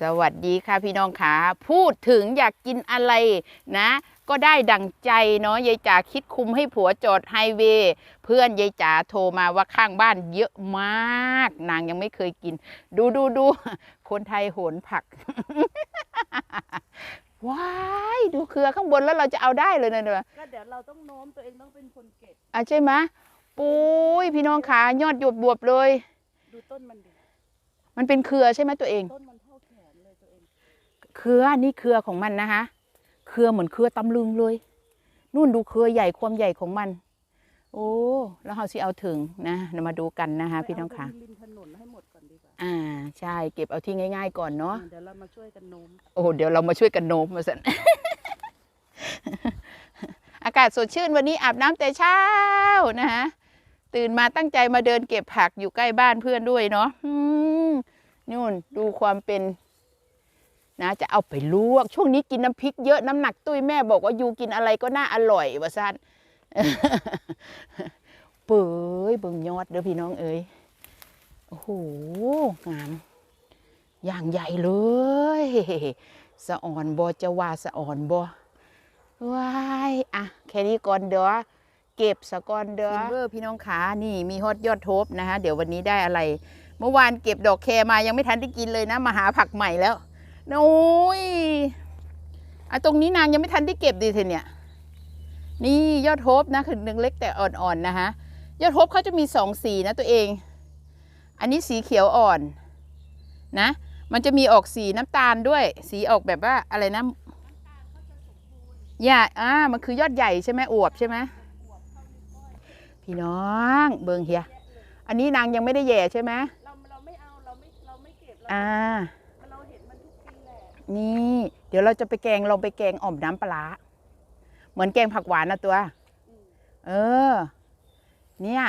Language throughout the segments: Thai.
สวัสดีค่ะพี่น้องขาพูดถึงอยากกินอะไรนะ ก็ได้ดังใจเนาะยายจ๋าคิดคุมให้ผัวจอดไฮเวย์เพื่อนยายจ๋าโทรมาว่าข้างบ้านเยอะมาก นางยังไม่เคยกิน ดูดูดูคนไทยโหนผักว้ายดูเครือข้างบนแล้วเราจะเอาได้เลยนะเนี่ยก็เดี๋ยวเราต้องโน้มตัวเองต้องเป็นคนเก็บอะใช่ไหมปุ้ยพี่น้องขายอดหยวบบวบๆเลย ดูต้นมันดิมันเป็นเครือใช่ไหมตัวเองต้นมันเท่าแขนเลยตัวเอง เครือนี่เครือของมันนะคะเครือเหมือนเครือตำลึงเลยนู่นดูเครือใหญ่ความใหญ่ของมัน โอ้แล้วเราสิเอาถึงนะเรามาดูกันนะคะพี่น้องค่ะไปเาตรงริมถนนให้หมดก่อนดีกว่าอ่าใช่เก็บเอาที่ง่าย ๆ ก่อนเนาะเดี๋ยวเรามาช่วยกันโน้มโอ้เดี๋ยวเรามาช่วยกันโน้มมาสันอากาศสดชื่นวันนี้อาบน้ำแต่เช้านะคะตื่นมาตั้งใจมาเดินเก็บผักอยู่ใกล้บ้านเพื่อนด้วยเนาะอืมนู่นดูความเป็น นะจะเอาไปลวก ช่วงนี้กินน้ำพริกเยอะน้ำหนักตุ้ยแม่บอกว่ายูกินอะไรก็น่าอร่อยวะซันเปื่อยเบิ่งยอดเด้อพี่น้องเอ้ยโอ้โหงาม อย่างใหญ่เลยสะอ่อนบอจะว่าสะอ่อนบอว้ายอะแค่นี้ก่อนเด้อเก็บสะก่อนเด้อเวอร์พี่น้องขานี่มีฮอตยอดทบนะคะเดี๋ยววันนี้ได้อะไร เมื่อวานเก็บดอกแครมายังไม่ทันได้กินเลยนะมาหาผักใหม่แล้ว โอ้ยอะตรงนี้นางยังไม่ทันได้เก็บดีเทเนี่ย นี่ยอดทบนะคือหนึ่งเล็กแต่อ่อนๆนะคะยอดทบเขาจะมีสองสีนะตัวเอง อันนี้สีเขียวอ่อนนะ มันจะมีออกสีน้ำตาลด้วย สีออกแบบว่าอะไรนะหญ้าอ่ามันคือยอดใหญ่ใช่ไหมอวบใช่ไหมพี่น้องเบิงเฮีย อันนี้นางยังไม่ได้แย่ใช่ไหมเราเราไม่เอาเราไม่เราไม่เก็บเราอ่า นี่ เดี๋ยวเราจะไปแกงลองไปแกงอ่อมน้ำปลาร้าเหมือนแกงผักหวานนะตัวอืมเออ เนี่ย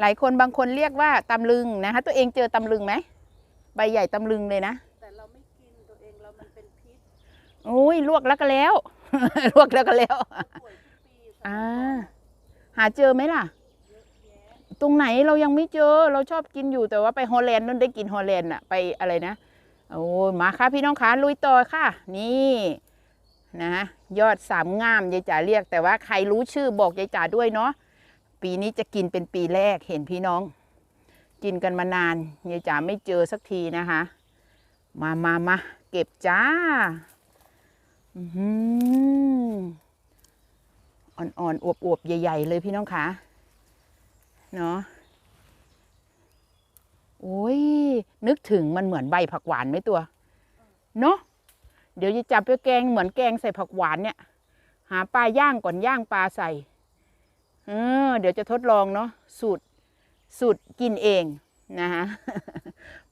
หลายคนบางคนเรียกว่าตำลึงนะคะ ตัวเองเจอตำลึงไหม ใบใหญ่ตำลึงเลยนะ แต่เราไม่กินตัวเองเรามันเป็นพิษอุ้ยลวกแล้วก็แล้ว ลวกแล้วก็แล้วป่วยทุกปีสมัยอ่าก่อนหาเจอไหมล่ะเยอะแยะตรงไหนเรายังไม่เจอ เราชอบกินอยู่แต่ว่าไปฮอลแลนด์นั่นได้กินฮอลแลนด์อะไปอะไรนะ โอ้ยมาค่ะพี่น้องคะลุยต่อค่ะ นี่นะยอดสามงามยายจ๋าเรียก แต่ว่าใครรู้ชื่อบอกยายจ๋าด้วยเนาะปีนี้จะกินเป็นปีแรกเห็นพี่น้อง กินกันมานานยายจ๋าไม่เจอสักทีนะคะ มามามาเก็บจ้าอืออ่อนๆอวบๆใหญ่ ๆ เลยพี่น้องคะเนาะ โอ้ย นึกถึงมันเหมือนใบผักหวานไหมตัว เนาะเดี๋ยวจะจับไปแกงเหมือนแกงใส่ผักหวานเนี่ย หาปลาย่างก่อนย่างปลาใส่ เออ เดี๋ยวจะทดลองเนาะสูตรสูตรกินเองนะคะ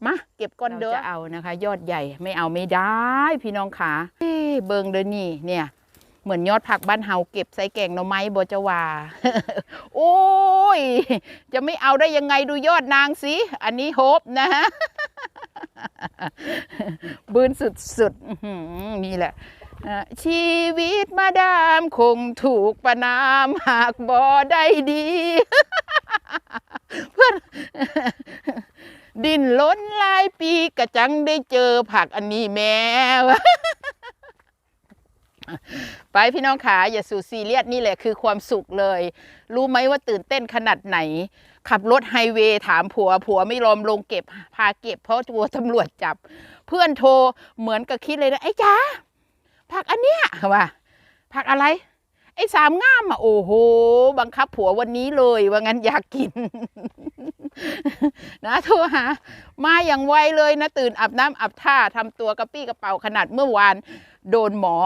มาเก็บก้อนเด้อจะเอานะคะ ยอดใหญ่ไม่เอาไม่ได้ พี่น้องขาเบิงเดนี่เนี่ย เหมือนยอดผักบ้านเฮาเก็บใส่แกงหน่อไม้บจว่าโอ้ย จะไม่เอาได้ยังไงดูยอดนางสิ อันนี้โฮปนะฮะบืนสุดๆนี่แหละชีวิตมาดามคงถูกประนามหากบ่ได้ดี เพื่อนดินล้นลายปีกระจังได้เจอผักอันนี้แม่ว ไปพี่น้องขาอย่าสู่ซีเรียสนี่แหละคือความสุขเลย รู้ไหมว่าตื่นเต้นขนาดไหน ขับรถไฮเวย์ถามผัว ผัวไม่ยอมลงเก็บ พาเก็บเพราะกลัวตำรวจจับ เพื่อนโทรเหมือนกับคิดเลยนะไอ้จ้าผักอันเนี้ยว่าผักอะไร ไอ้สามง่ามอะโอ้โห บังคับผัววันนี้เลยว่างั้นอยากกิน นะโทรหามาอย่างไวเลยนะตื่นอาบน้ำอาบท่าทำตัวกระปี้กระเป๋าขนาดเมื่อวาน โดนหมอ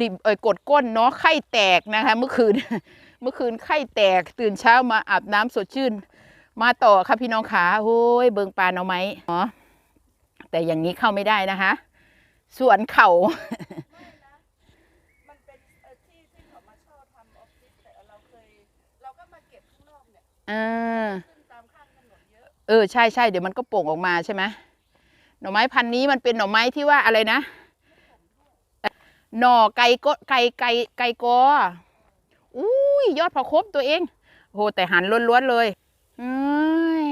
ดิบเอ่ยกดก้นเนาะไข้แตกนะคะเมื่อคืนเมื่อคืนไข้แตกตื่นเช้ามาอาบน้ำสดชื่น มาต่อค่ะพี่น้องขาโอ้ยเบิงปลาเอาไหมอ๋อแต่อย่างนี้เข้าไม่ได้นะคะสวนเขามันเป็นเอ่อที่ที่เขามาเช่าทำออฟฟิศแต่เราเคยเราก็มาเก็บข้างนอกเนี่ยอ่าขึ้นตามข้างถนนเยอะเออใช่ใช่เดี๋ยวมันก็โป่งออกมาใช่ไหมหน่อไม้พันธุ์นี้มันเป็นหน่อไม้ที่ว่าอะไรนะ หน่อไก่ก็ไก่ไก่ไก่กออุ้ยยอดพอครบตัวเองโหแต่หันล้วนๆเลยเอ้ย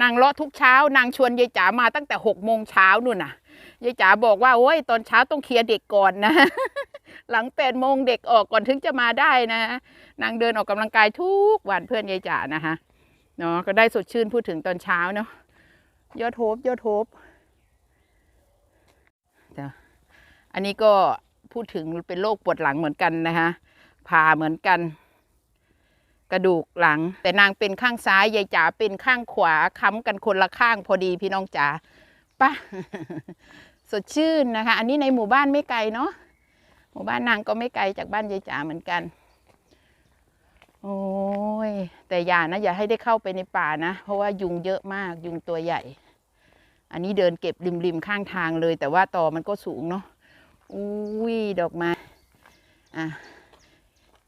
นางเลาะทุกเช้านางชวนยายจ๋ามาตั้งแต่หกโมงเช้านู่นน่ะยายจ๋าบอกว่าโอ้ยตอนเช้าต้องเคลียร์เด็กก่อนนะ หลังแปดโมงเด็กออกก่อนถึงจะมาได้นะ นางเดินออกกำลังกายทุกวันเพื่อนยายจ๋านะคะเนาะก็ได้สดชื่นพูดถึงตอนเช้าเนาะยอดโฮปยอดโฮปจ้ะ อันนี้ก็พูดถึงเป็นโรคปวดหลังเหมือนกันนะคะผ่าเหมือนกัน กระดูกหลัง แต่นางเป็นข้างซ้ายยายจ๋าเป็นข้างขวาค้ำกันคนละข้างพอดีพี่น้องจ๋าป่ะสดชื่นนะคะ อันนี้ในหมู่บ้านไม่ไกลเนาะหมู่บ้านนางก็ไม่ไกลจากบ้านยายจ๋าเหมือนกัน โอ้ยแต่อย่านะอย่าให้ได้เข้าไปในป่านะ เพราะว่ายุงเยอะมากยุงตัวใหญ่ อันนี้เดินเก็บริมริมๆข้างทางเลย แต่ว่าตอมันก็สูงเนาะ อุ้ยดอกไม้อะ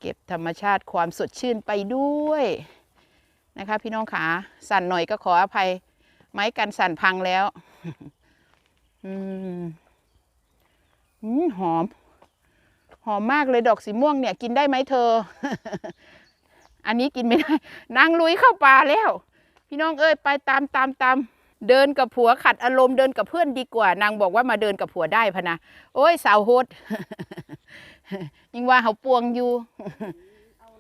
เก็บธรรมชาติความสดชื่นไปด้วยนะคะพี่น้องขาสั่นหน่อยก็ขออภัย ไม้กันสั่นพังแล้วอืมหอม หอมมากเลยดอกสีม่วงเนี่ย กินได้ไหมเธอ อันนี้กินไม่ได้นางลุยเข้าป่าแล้ว พี่น้องเอ้ยไปตามตามตาม เดินกับผัวขัดอารมณ์เดินกับเพื่อนดีกว่า นางบอกว่ามาเดินกับผัวได้พะนะโอ้ยสาวโฮดยิ่งว่าเขาปวงอยู่เออ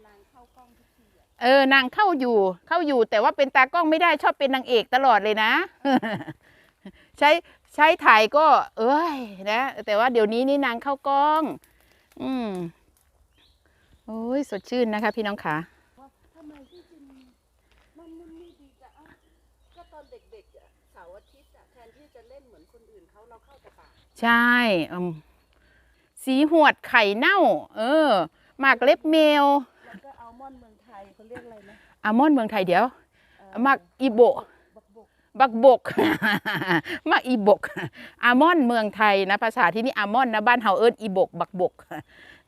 งทุกทีอะเออนางเข้าอยู่เข้าอยู่ แต่ว่าเป็นตากล้องไม่ได้ชอบเป็นนางเอกตลอดเลยนะ ใช้ใช้ถ่ายก็ เอ้ยนะแต่ว่าเดี๋ยวนี้นี่นางเข้ากล้อง อืมโอ้ยสดชื่นนะคะ พี่น้องขา เขาเราเข้าแต่ป่าใช่อืมสีหวดไข่เน่า เออ หมากเล็บแมวแล้วก็อัลมอนด์เมืองไทยเขาเรียกอะไรนะอามอนด์เมืองไทยเดี๋ยวเอ่อหมากอีโบะ บักบกบักบก มาอีบกอามอนเมืองไทยนะ ภาษาที่นี่อามอนนะ บ้านเฮาเอิ้นอีบก บักบก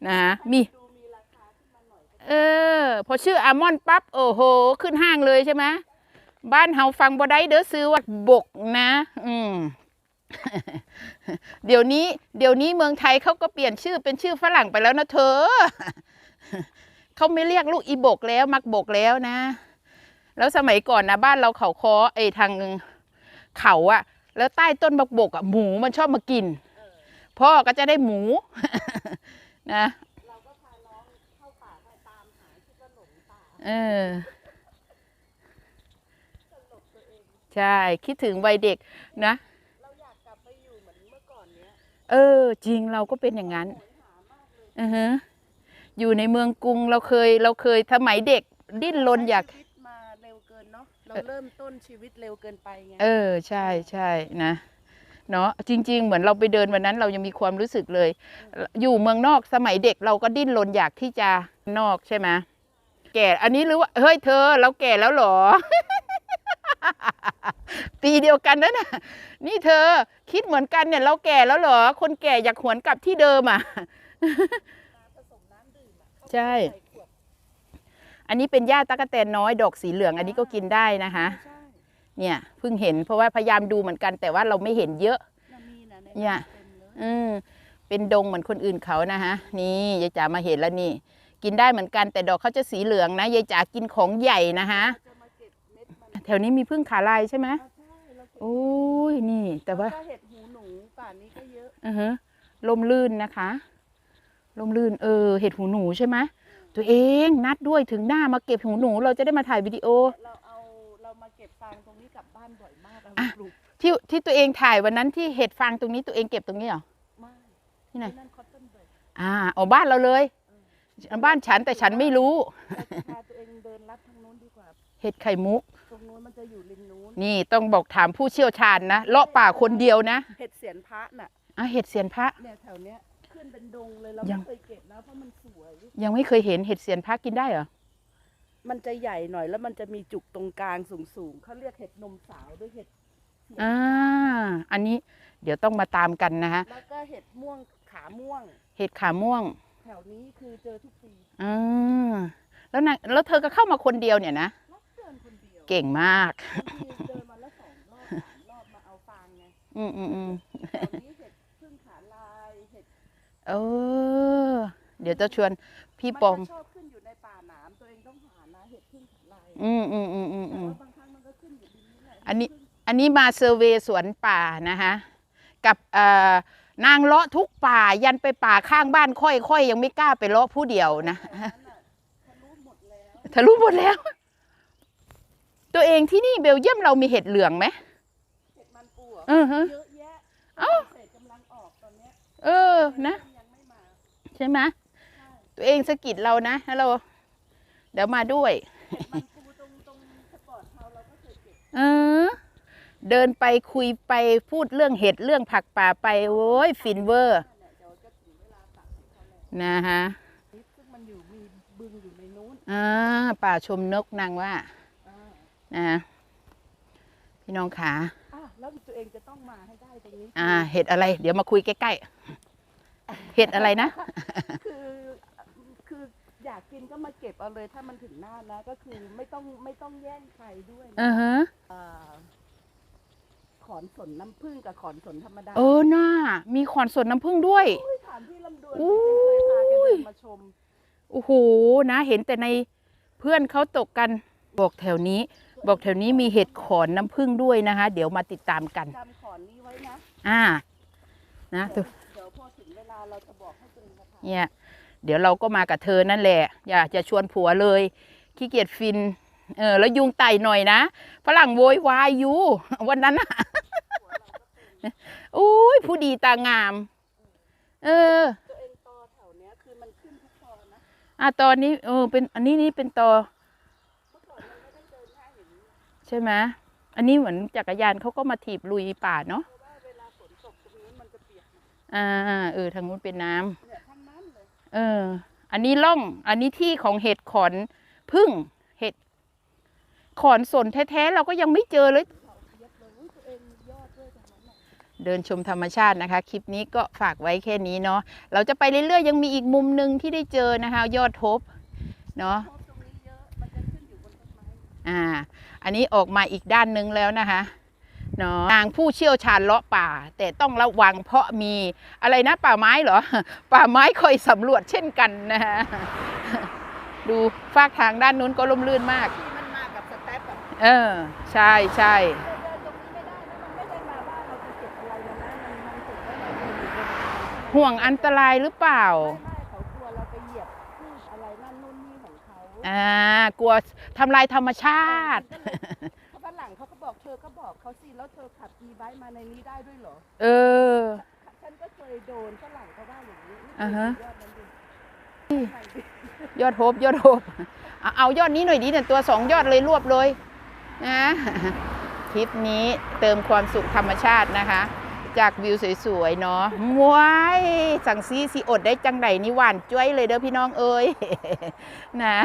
นะมีดูมีราคาขึ้นมาหน่อยก็เออ พอชื่ออามอนปั๊บโอ้โห ขึ้นห้างเลยใช่ไหมบ้านเฮาฟังบ่ได้เด้อซื้อว่าบกนะ อืม เดี๋ยวนี้ เดี๋ยวนี้เมืองไทยเขาก็เปลี่ยนชื่อเป็นชื่อฝรั่งไปแล้วนะเธอ เขาไม่เรียกลูกอีบกแล้ว มักบกแล้วนะ แล้วสมัยก่อนนะบ้านเราเขาคอไอ้ทางเขาอะแล้วใต้ต้นบักบกอะหมูมันชอบมากิน พ่อก็จะได้หมู นะเราก็พาน้องเข้าป่าไปตามหาคิดว่าหลงป่าเออใช่ คิดถึงวัยเด็กนะ ออ จริงเราก็เป็นอย่างนั้นโหยหามากเลยอือฮะอยู่ในเมืองกรุงเราเคยเราเคยสมัยเด็กดิ้นรนอยากชีวิตมาเร็วเกินเนาะเราเริ่มต้นชีวิตเร็วเกินไปไงเออ ใช่ใช่นะเนาะจริง ๆ เหมือนเราไปเดินวันนั้นเรายังมีความรู้สึกเลย อยู่เมืองนอกสมัยเด็กเราก็ดิ้นรนอยากที่จะนอกใช่ไหมแก่อันนี้หรือว่าเฮ้ยเธอ เราแก่แล้วเหรอ ปีเดียวกันนั่นน่ะ นี่เธอคิดเหมือนกันเนี่ย เราแก่แล้วเหรอ คนแก่อยากหวนกลับที่เดิมอะผสมน้ำดื่มอะเข้าไปใช่ใส่ขวดอันนี้เป็นหญ้าตะกะแตนน้อยดอกสีเหลือง อันนี้ก็กินได้นะคะใช่เนี่ยเพิ่งเห็นเพราะว่าพยายามดูเหมือนกัน แต่ว่าเราไม่เห็นเยอะน่ะมีนะในเนี่ยเต็มเลยอืมเป็นดงเหมือนคนอื่นเขานะฮะ นี่ยายจ๋ามาเห็นแล้วนี่ กินได้เหมือนกันแต่ดอกเขาจะสีเหลืองนะยายจ๋ากินของใหญ่นะฮะ แถวนี้มีพึ่งขาลายใช่ไหมอะใช่เราเก็บโอ้ยนี่ แต่ว่าก็เห็ดหูหนูป่านนี้ก็เยอะ อือฮะลมลื่นนะคะ ลมลื่นเออ เห็ดหูหนูใช่ไหมตัวเองนัดด้วยถึงหน้ามาเก็บหูหนู เราจะได้มาถ่ายวิดีโอ เราเอาเรามาเก็บฟางตรงนี้กลับบ้านบ่อยมากเอาอะ ปลูกที่ที่ตัวเองถ่ายวันนั้นที่เห็ดฟางตรงนี้ตัวเองเก็บตรงนี้เหรอ มากที่ไหน นั่นคอตตอนเบิร์ดอ่าเอาบ้านเราเลย บ้านฉันแต่ฉันไม่รู้ เราจะพาตัวเองเดินลัดทางนู้นดีกว่า เห็ดไข่มุกต รงนู้นมันจะอยู่ริมนู้นนี่ต้องบอกถามผู้เชี่ยวชาญนะเลาะป่าคนเดียวนะเห็ดเสียนพระน่ะอะเห็ดเสียนพระเนี่ยแถวเนี้ยขึ้นเป็นดงเลยเรายัไม่งเคยเก็บนะเพราะมันสวย ยังไม่เคยเห็นเห็ดเสียนพระกินได้เหรอมันจะใหญ่หน่อยแล้วมันจะมีจุกตรงกลางสูงๆเขาเรียกเห็ดนมสาวด้วยเห็ดเสียนอ่าอันนี้เดี๋ยวต้องมาตามกันนะฮะแล้วก็เห็ดม่วงขาม่วง เห็ดขาม่วง แถวนี้คือเจอทุกปีอ่าแล้วนางแล้วเธอก็เข้ามาคนเดียวเนี่ยนะรับ เดินคนเดียวเก่งมากบางทีเดินมาแล้วสองรอบสามรอบมาเอาฟางไงอืมอืมอืมแถวนี้เห็ดพึ่งขาลายเห็ดเออ เดี๋ยวจะชวนพี่มันปอมจะชอบขึ้นอยู่ในป่าหนามตัวเองต้องหานะเห็ดพึ่งขาลายอืมอืมอืมอืมแต่อืม ว่าบางครั้งมันก็ขึ้นอยู่ริมนี้แหละอันนี้อันนี้มาเซอร์เวย์สวนป่านะคะกับเอ่อนางเลาะทุกป่ายันไปป่าข้างบ้านค่อยค่อยยังไม่กล้าไปเลาะผู้เดียวนะนั้นน่ะทะลุหมดแล้วทะลุหมดแล้ว ตัวเองที่นี่เบลเยียมเรามีเห็ดเหลืองไหมเห็ดมันปูเหรอเออฮะเยอะแยะเอ้าเศษกำลังออกตอนเนี้ยเออนะยังไม่มาใช่ไหมตัวเองสะกิดเรานะฮัลโหลเดี๋ยวมาด้วยเห็ดมันปูตรงตรงสปอร์ตเฮาส์เราก็เคยเก็บเออ เดินไปคุยไปพูดเรื่องเห็ดเรื่องผักป่าไปโอ้ยฟินเวอร์เนี่ยเดี๋ยวจะถึงเวลาตักให้เขาแล้วนะฮะซึ่งมันอยู่มีบึงอยู่ในนู้นอ่าป่าชมนกนางว่า อ่านะฮะพี่น้องขาอะแล้วตัวเองจะต้องมาให้ได้ตรงนี้ อ่า เห็ดอะไร เดี๋ยวมาคุยใกล้ๆ เห็ดอะไรนะ คือคืออยากกินก็มาเก็บเอาเลยถ้ามันถึงหน้านะก็คือไม่ต้องไม่ต้องแย่งใครด้วยนะอือฮะ อ่าขอนสนน้ำผึ้งกับขอนสนธรรมดาเออน่า มีขอนสนน้ำผึ้งด้วยอุ้ยถามพี่ลำดวนอุ้พี่ยเคยพาแกเดินมาชม โอ้โห นะ เห็นแต่ในเพื่อนเขาตกกัน บอกแถวนี้ บอกแถวนี้มีเห็ดขอนน้ำผึ้งด้วยนะคะ เดี๋ยวมาติดตามกันจำขอนนี้ไว้นะอ่านะเดี๋ยวเดี๋ยวพอถึงเวลาเราจะบอกให้ตัวเองมาทานเนี่ยเดี๋ยวเราก็มากับเธอนั่นแหละ อย่าจะชวนผัวเลยขี้เกียจฟิน เออ แล้วยุงไต่หน่อยนะฝรั่งโวยวายอยู่วันนั้นน่ะอุ้ยผู้ดีตางาม เออตัวเองตอแถวเนี้ยคือมันขึ้นทุกตอนะอะตอนนี้เออเป็นอันนี้นี่เป็นตอ ใช่ไหมอันนี้เหมือนจักรยานเขาก็มาถีบลุยป่าเนาะอ่าเออทางนู้นเป็นน้ำเนี่ยทั้งนั้นเออ อันนี้ล่อง อันนี้ที่ของเห็ดขอนพึ่งเห็ดขอนสนแท้ๆเราก็ยังไม่เจอเลย เดินชมธรรมชาตินะคะ คลิปนี้ก็ฝากไว้แค่นี้เนาะเราจะไปเรื่อยๆ ยังมีอีกมุมหนึ่งที่ได้เจอนะคะ ยอดทบ เนาะ มันจะขึ้นอยู่บนต้นไม้ อ่าอันนี้ออกมาอีกด้านหนึ่งแล้วนะคะเนาะนางผู้เชี่ยวชาญเลาะป่า แต่ต้องระวังเพราะมีอะไรนะป่าไม้เหรอ ป่าไม้คอยสำรวจเช่นกันนะคะดูฟากทางด้านนู้นก็ล่มลื่นมากที่มันมากับสแตปแบบเออ ใช่ใช่เดินตรงนี้ไม่ได้นะมันไม่ได้มาบ้านเราจะเก็บอะไรนะนะมันมันถึงได้เราอยู่บนทางที่มันห่วงอันตรายหรือเปล่าไม่ไม่เขากลัวเราไปเหยียบพืชอะไรนั่นนู่นนี่ข องเขาอ่ากลัวทำลายธรรมชาติเขาฝรั่งเขาก็บอกเธอก็บอกเขาสิแล้วเธอขับกีไบค์มาในนี้ได้ด้วยเหรอ เออ ฉันก็เคยโดนฝรั่งเขาว่าอย่างนี้อ่าฮะยอดนั้นดิยอดโฮบยอดโฮบเอาเอายอดนี้หน่อยดิเนี่ยตัวสองยอดเลยรวบเลยนะ คลิปนี้เติมความสุขธรรมชาตินะคะ จากวิวสวยๆเนาะมวยสั่งซีสีอดได้จังไดนี่หวานจ้วยเลยเด้อพี่น้องเอ้ยนะ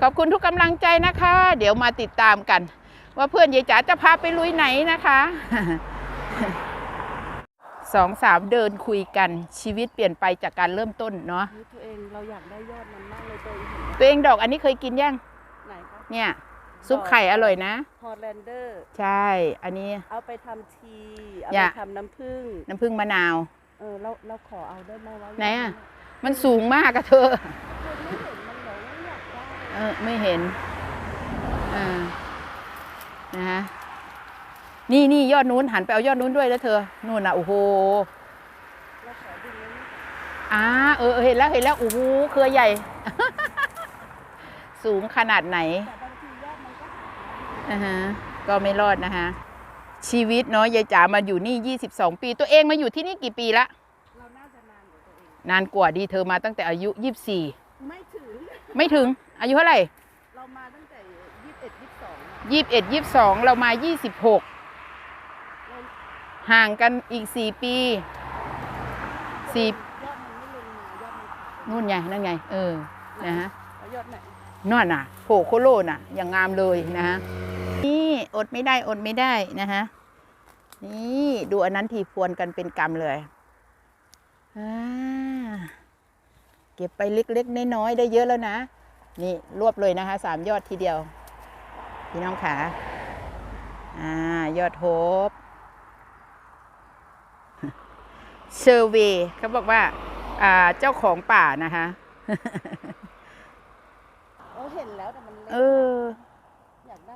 ขอบคุณทุกกำลังใจนะคะ เดี๋ยวมาติดตามกัน ว่าเพื่อนยายจ๋าจะพาไปลุยไหนนะคะสองสามเดินคุยกันชีวิตเปลี่ยนไปจากการเริ่มต้นเนาะนี่ตัวเองเราอยากได้ยอดมันมากเลยตัวเองเห็นไหมตัวเองดอกอันนี้เคยกินยังไหนคะเนี่ย ซุปไข่อร่อยนะ ฮอลแลนเดอร์ ใช่ อันนี้ เอาไปทำที เอาอย่าไปทำน้ำผึ้ง น้ำผึ้งมะนาว เออ เราเราขอเอาได้ไหมวะไหนอะมันสูงมากอะเธอคนไม่เห็นมันเหรอไม่อยากได้เออ ไม่เห็นอ่านะฮะนี่นี่ยอดนู้นหันไปเอายอดนู้นด้วยแล้วเธอ นู่นน่ะ โอ้โหเราขอดึงไว้นี่อ่าเออเออเห็นแล้วเห็นแล้วโอ้โหเครือใหญ่ สูงขนาดไหนาอ่าฮะก็ไม่รอดนะคะชีวิตเนาะยายจ๋ามาอยู่นี่ 22 ปี ตัวเองมาอยู่ที่นี่กี่ปีละเราน่าจะนานกว่าตัวเองนานกว่าดีเธอมาตั้งแต่อายุ 24 ไม่ถึง ไม่ถึงอายุเท่าไหร่ เรามาตั้งแต่ยี่สิบเอ็ดยี่สิบสองอะยี่สิบเอ็ดยี่สิบสองเรามายี่สิบหกเราห่างกันอีกสี่ปีสี่ยอดมันไม่ลงมายอดมันขาดนู่นไงนั่นไง เออนะฮะแล้วยอดไหน นั่นน่ะโผโคโลน่ะ อย่างงามเลยนะฮะนี่อดไม่ได้อดไม่ได้นะฮะนี่ดูอันนั้นทีฟวนกันเป็นกรรมเลยอ่าเก็บไปเล็กๆน้อยๆได้เยอะแล้วนะ นี่รวบเลยนะคะสามยอดทีเดียว พี่น้องขาอ่ายอดโฮบเซอร์เวยเขาบอกว่าอ่าเจ้าของป่านะคะ เราเห็นแล้วแต่มันเล็ก เออ นะ